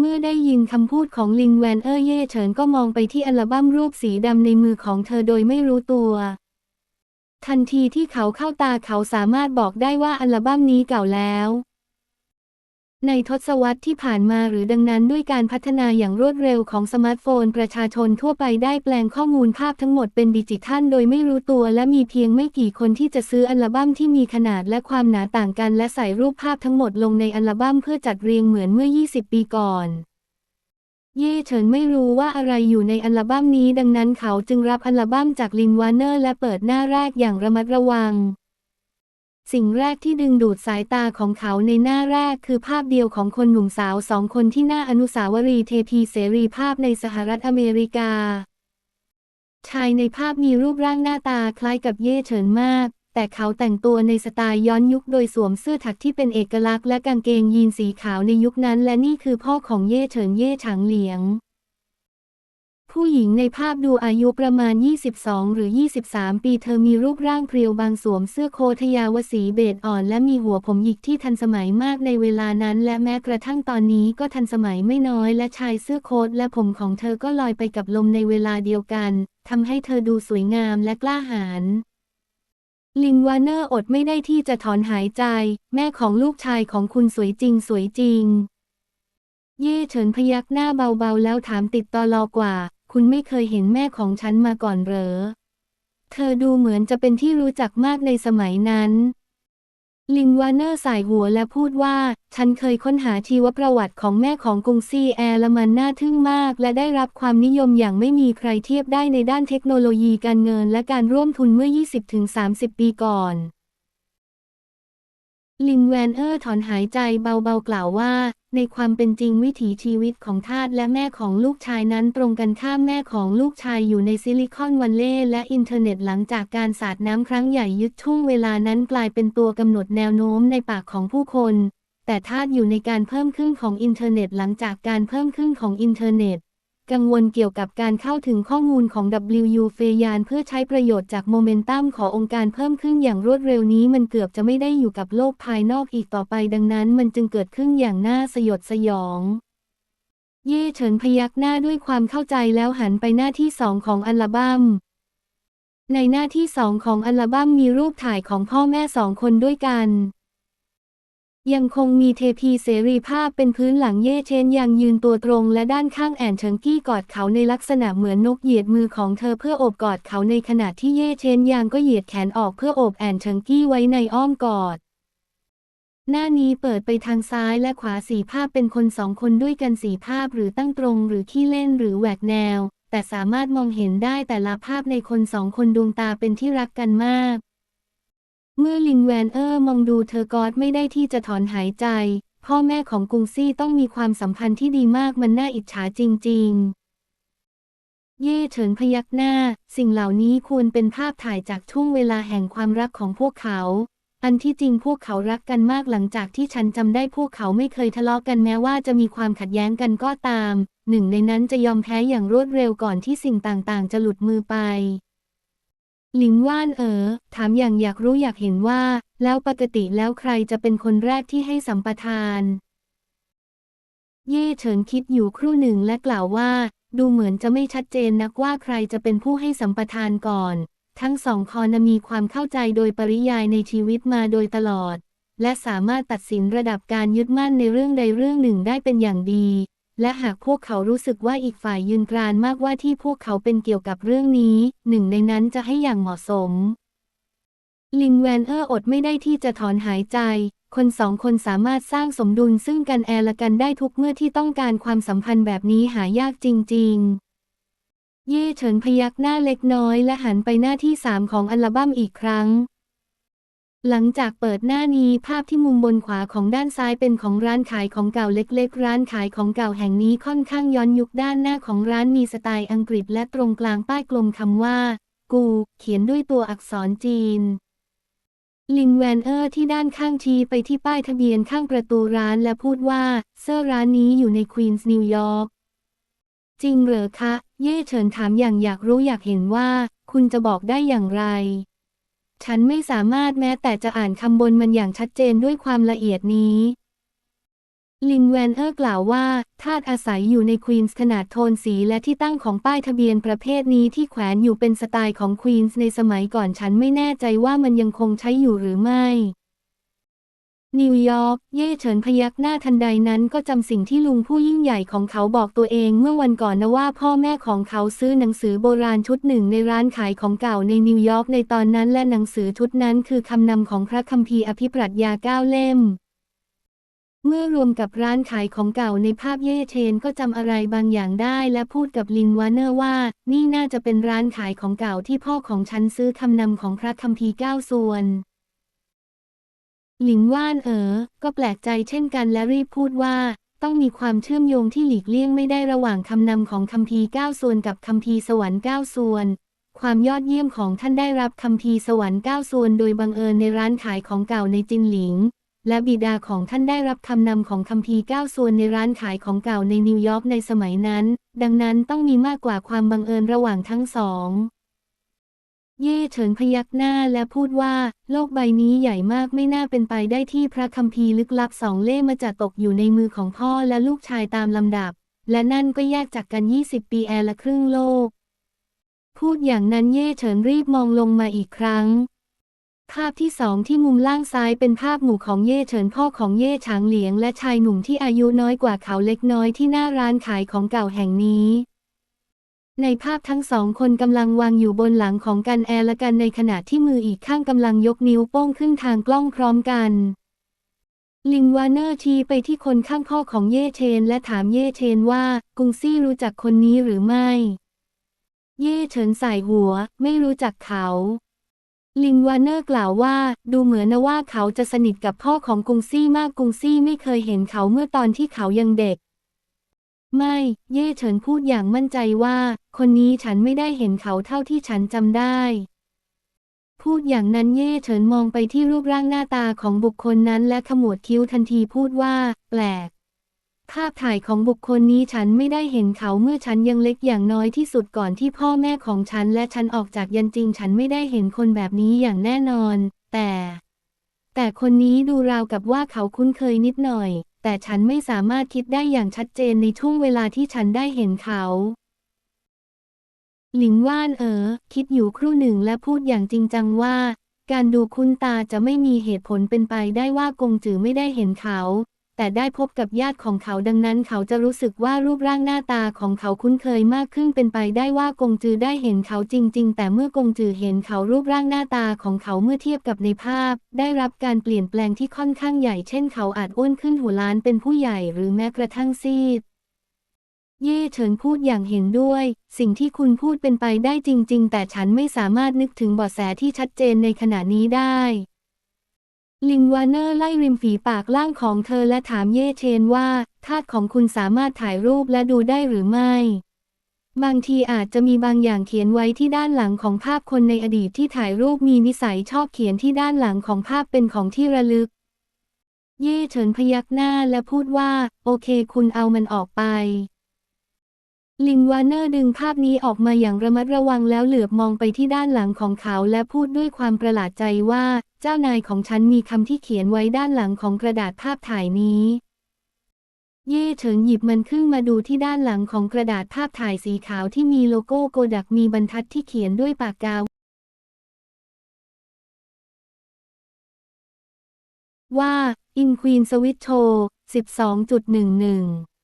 เมื่อได้ยินคำพูดของลิงแวนเออร์เย่เฉินก็มองไปที่อัลบั้มรูปสีดำในมือของเธอโดยไม่รู้ตัว ทันทีที่เขาเข้าตาเขาสามารถบอกได้ว่าอัลบั้มนี้เก่าแล้ว ในทศวรรษที่ผ่านมาหรือดังนั้นด้วยการพัฒนาอย่างรวดเร็วของสมาร์ทโฟน ประชาชนทั่วไปได้แปลงข้อมูลภาพทั้งหมดเป็นดิจิทัล โดยไม่รู้ตัวและมีเพียงไม่กี่คนที่จะซื้ออัลบั้มที่มีขนาดและความหนาต่างกัน และใส่รูปภาพทั้งหมดลงในอัลบั้มเพื่อจัดเรียงเหมือนเมื่อ 20 ปีก่อน เย่เฉินไม่รู้ว่าอะไรอยู่ในอัลบั้มนี้ ดังนั้นเขาจึงรับอัลบั้มจากลินวานเนอร์และเปิดหน้าแรกอย่างระมัดระวัง สิ่งแรกที่ดึงดูดสายตาของเขาในหน้าแรกคือภาพเดียวของคนหนุ่มสาวสองคนที่หน้าอนุสาวรีย์เทพีเสรีภาพในสหรัฐอเมริกา ชายในภาพมีรูปร่างหน้าตาคล้ายกับเย่เฉินมาก แต่เขาแต่งตัวในสไตล์ย้อนยุคโดยสวมเสื้อถักที่เป็นเอกลักษณ์และกางเกงยีนสีขาวในยุคนั้น และนี่คือพ่อของเย่เฉินเย่ฉางเหลียง ผู้หญิงในภาพดูอายุประมาณ 22 หรือ 23 ปี เธอมีรูปร่างเพรียวบางสวมเสื้อโคทยาวสีเบจอ่อน และมีหัวผมหยิกที่ทันสมัยมากในเวลานั้น และแม้กระทั่งตอนนี้ก็ทันสมัยไม่น้อย และชายเสื้อโค้ทและผมของเธอก็ลอยไปกับลมในเวลาเดียวกันทำให้เธอดูสวยงามและกล้าหาญลินวาเนอร์อดไม่ได้ที่จะถอนหายใจ แม่ของลูกชายของคุณสวยจริงสวยจริง เย่เฉินพยักหน้าเบาๆ แล้วถามติดต่อรอกว่า คุณไม่เคยเห็นแม่ของฉันมาก่อนเหรอ เธอดูเหมือนจะเป็นที่รู้จักมากในสมัยนั้น ลินวานเนอร์สายหัวและพูดว่า ฉันเคยค้นหาชีวประวัติของแม่ของกรุงซีแอร์ละมันน่าทึ่งมาก และได้รับความนิยมอย่างไม่มีใครเทียบได้ในด้านเทคโนโลยีการเงินและการร่วมทุนเมื่อ 20-30 ปีก่อน ลินแวนเออร์ถอนหายใจเบาๆกล่าวว่า ในความเป็นจริงวิถีชีวิตของทาสและแม่ของลูกชายนั้นตรงกันข้ามแม่ของลูกชายอยู่ในซิลิคอนวัลเลย์และอินเทอร์เน็ตหลังจากการสาดน้ำครั้งใหญ่ยึดช่วงเวลานั้นกลายเป็นตัวกำหนดแนวโน้มในปากของผู้คน แต่ทาสอยู่ในการเพิ่มขึ้นของอินเทอร์เน็ตหลังจากการเพิ่มขึ้นของอินเทอร์เน็ต กังวลเกี่ยวกับการเข้าถึงข้อมูลของ WU เฟยานเพื่อใช้ประโยชน์จากโมเมนตัมขององค์การเพิ่มขึ้นอย่างรวดเร็วนี้มันเกือบจะไม่ได้อยู่กับโลกภายนอกอีกต่อไปดังนั้นมันจึงเกิดขึ้นอย่างน่าสยดสยอง เย่เฉินพยักหน้าด้วยความเข้าใจแล้วหันไปหน้าที่สองของอัลบั้มในหน้าที่สองของอัลบั้มมีรูปถ่ายของพ่อแม่สองคนด้วยกัน ยังคงมีเทพีเสรีภาพเป็นพื้นหลังเย่เชนยังยืนตัวตรงและด้านข้างแอนเฉิงกี้กอดเขาในลักษณะเหมือนนกเหยียดมือของเธอเพื่อโอบกอดเขาในขณะที่เย่เชนยังก็เหยียดแขนออกเพื่อโอบแอนเฉิงกี้ไว้ในอ้อมกอด หน้านี้เปิดไปทางซ้ายและขวาสีภาพเป็นคนสองคนด้วยกันสีภาพหรือตั้งตรงหรือขี้เล่นหรือแหวกแนว แต่สามารถมองเห็นได้แต่ละภาพในคนสองคนดวงตาเป็นที่รักกันมาก เมื่อลินแวนเออร์มองดูเธอกอดไม่ได้ที่จะถอนหายใจ พ่อแม่ของกุงซี่ต้องมีความสัมพันธ์ที่ดีมากมันน่าอิจฉาจริง ๆ เย่เฉินพยักหน้า สิ่งเหล่านี้ควรเป็นภาพถ่ายจากช่วงเวลาแห่งความรักของพวกเขา อันที่จริงพวกเขารักกันมากหลังจากที่ฉันจำได้พวกเขาไม่เคยทะเลาะกันแม้ว่าจะมีความขัดแย้งกันก็ตาม หนึ่งในนั้นจะยอมแพ้อย่างรวดเร็วก่อนที่สิ่งต่างๆ จะหลุดมือไป หลิงว่านเอ๋อถามอย่างอยากรู้อยากเห็นว่า แล้วปกติแล้วใครจะเป็นคนแรกที่ให้สัมปทาน เย่เฉินคิดอยู่ครู่หนึ่งและกล่าวว่า ดูเหมือนจะไม่ชัดเจนนักว่าใครจะเป็นผู้ให้สัมปทานก่อน ทั้งสองคอนมีความเข้าใจโดยปริยายในชีวิตมาโดยตลอด และสามารถตัดสินระดับการยึดมั่นในเรื่องใดเรื่องหนึ่งได้เป็นอย่างดี และหากพวกเขารู้สึกว่าอีกฝ่ายยืนกรานมากว่าที่พวกเขาเป็นเกี่ยวกับเรื่องนี้ หนึ่งในนั้นจะให้อย่างเหมาะสม ลินแวนเออร์อดไม่ได้ที่จะถอนหายใจ คนสองคนสามารถสร้างสมดุลซึ่งกันแอละกันได้ทุกเมื่อที่ต้องการความสัมพันธ์แบบนี้หายากจริง ๆ เย่เฉินพยักหน้าเล็กน้อยและหันไปหน้าที่สามของอัลบั้มอีกครั้ง หลังจากเปิดหน้านี้ภาพที่มุมบนขวาของด้านซ้ายเป็นของร้านขายของเก่าเล็กๆ ร้านขายของเก่าแห่งนี้ค่อนข้างย้อนยุคด้านหน้าของร้านมีสไตล์อังกฤษและตรงกลางป้ายกลมคำว่า กู เขียนด้วยตัวอักษรจีน ลินแวนเออร์ที่ด้านข้างชี้ไปที่ป้ายทะเบียนข้างประตูร้านและพูดว่าเสื้อร้านนี้อยู่ในควีนส์นิวยอร์กจริงเหรอคะ เย่เฉินถามอย่างอยากรู้อยากเห็นว่า คุณจะบอกได้อย่างไร ฉันไม่สามารถแม้แต่จะอ่านคำบนมันอย่างชัดเจนด้วยความละเอียดนี้ ลินแวนเออร์กล่าวว่าทาสอาศัยอยู่ในควีนส์ขนาดโทนสีและที่ตั้งของป้ายทะเบียนประเภทนี้ที่แขวนอยู่เป็นสไตล์ของควีนส์ในสมัยก่อนฉันไม่แน่ใจว่ามันยังคงใช้อยู่หรือไม่ นิวยอร์ก เย่เฉินพยักหน้าทันใดนั้นก็จำสิ่งที่ลุงผู้ยิ่งใหญ่ของเขาบอกตัวเองเมื่อวันก่อนนะว่าพ่อแม่ของเขาซื้อหนังสือโบราณชุดหนึ่งในร้านขายของเก่าในนิวยอร์กในตอนนั้นและหนังสือชุดนั้นคือคำนำของพระคัมภีร์อภิปรัชญาเก้าเล่ม เมื่อรวมกับร้านขายของเก่าในภาพเย่เชนก็จำอะไรบางอย่างได้และพูดกับลินวานเนอร์ว่า นี่น่าจะเป็นร้านขายของเก่าที่พ่อของฉันซื้อคำนำของพระคัมภีร์เก้าส่วน หลินว่านเอ๋อก็แปลกใจเช่นกันและรีบพูดว่า ต้องมีความเชื่อมโยงที่หลีกเลี่ยงไม่ได้ระหว่างคำนำของคัมภีเก้าส่วนกับคัมภีสวรรค์เก้าส่วน ความยอดเยี่ยมของท่านได้รับคัมภีสวรรค์เก้าส่วนโดยบังเอิญในร้านขายของเก่าในจินหลิง และบิดาของท่านได้รับคำนำของคัมภีเก้าส่วนในร้านขายของเก่าในนิวยอร์กในสมัยนั้น ดังนั้นต้องมีมากกว่าความบังเอิญระหว่างทั้งสอง เย่เฉินพยักหน้าและพูดว่า โลกใบนี้ใหญ่มากไม่น่าเป็นไปได้ที่พระคัมภีร์ลึกลับสองเล่มมาจะตกอยู่ในมือของพ่อและลูกชายตามลำดับ และนั่นก็แยกจากกัน 20 ปีแอร์ละครึ่งโลก พูดอย่างนั้นเย่เฉินรีบมองลงมาอีกครั้ง ภาพที่สองที่มุมล่างซ้ายเป็นภาพหมู่ของเย่เฉินพ่อของเย่ฉางเหลียง และชายหนุ่มที่อายุน้อยกว่าเขาเล็กน้อยที่หน้าร้านขายของเก่าแห่งนี้ ในภาพทั้งสองคนกำลังวางอยู่บนหลังของกันแอร์ละกันในขณะที่มืออีกข้างกำลังยกนิ้วโป้งขึ้นทางกล้องพร้อมกัน ลิงวานเนอร์ชี้ไปที่คนข้างพ่อของเย่เชน และถามเย่เชนว่า กุงซี่รู้จักคนนี้หรือไม่ เย่เฉินใส่หัว ไม่รู้จักเขา ลิงวานเนอร์กล่าวว่า ดูเหมือนนะว่าเขาจะสนิทกับพ่อของกุงซี่มากกุงซี่ไม่เคยเห็นเขาเมื่อตอนที่เขายังเด็ก ไม่ เย่เฉินพูดอย่างมั่นใจว่า คนนี้ฉันไม่ได้เห็นเขาเท่าที่ฉันจำได้ พูดอย่างนั้นเย่เฉินมองไปที่รูปร่างหน้าตาของบุคคลนั้นและขมวดคิ้วทันทีพูดว่า แปลก ภาพถ่ายของบุคคลนี้ฉันไม่ได้เห็นเขาเมื่อฉันยังเล็กอย่างน้อยที่สุดก่อนที่พ่อแม่ของฉันและฉันออกจากยันจริง ฉันไม่ได้เห็นคนแบบนี้อย่างแน่นอน แต่ แต่คนนี้ดูราวกับว่าเขาคุ้นเคยนิดหน่อย แต่ฉันไม่สามารถคิดได้อย่างชัดเจนในช่วงเวลาที่ฉันได้เห็นเขา หลิงว่านเอ๋อคิดอยู่ครู่หนึ่งและพูดอย่างจริงจังว่า การดูคุณตาจะไม่มีเหตุผลเป็นไปได้ว่ากงจือไม่ได้เห็นเขา แต่ได้พบกับญาติของเขาดังนั้นเขาจะรู้สึกว่ารูปร่างหน้าตาของเขาคุ้นเคยมากขึ้นเป็นไปได้ว่ากงจือได้เห็นเขาจริง ๆ แต่เมื่อกงจือเห็นเขารูปร่างหน้าตาของเขาเมื่อเทียบกับในภาพ ได้รับการเปลี่ยนแปลงที่ค่อนข้างใหญ่เช่นเขาอาจอ้วนขึ้นหัวล้านเป็นผู้ใหญ่หรือแม้กระทั่งซีดเย่เฉินพูดอย่างเห็นด้วย สิ่งที่คุณพูดเป็นไปได้จริง ๆ แต่ฉันไม่สามารถนึกถึงเบาะแสที่ชัดเจนในขณะนี้ได้ ลิงวาเนอร์ไล่ริมฝีปากล่างของเธอและถามเย่เชนว่าทาสของคุณสามารถถ่ายรูปและดูได้หรือไม่ บางทีอาจจะมีบางอย่างเขียนไว้ที่ด้านหลังของภาพคนในอดีตที่ถ่ายรูปมีนิสัยชอบเขียนที่ด้านหลังของภาพเป็นของที่ระลึก เย่เฉินพยักหน้าและพูดว่า โอเคคุณเอามันออกไป ลิงวาเนอร์ดึงภาพนี้ออกมาอย่างระมัดระวังแล้วเหลือบมองไปที่ด้านหลังของเขาและพูดด้วยความประหลาดใจว่า เจ้านายของฉันมีคำที่เขียนไว้ด้านหลังของกระดาษภาพถ่ายนี้ เย่เฉิงหยิบมันขึ้นมาดูที่ด้านหลังของกระดาษภาพถ่ายสีขาวที่มีโลโก้โกดักมีบรรทัดที่เขียนด้วยปากกาว่า In Queen Switch Show 12.11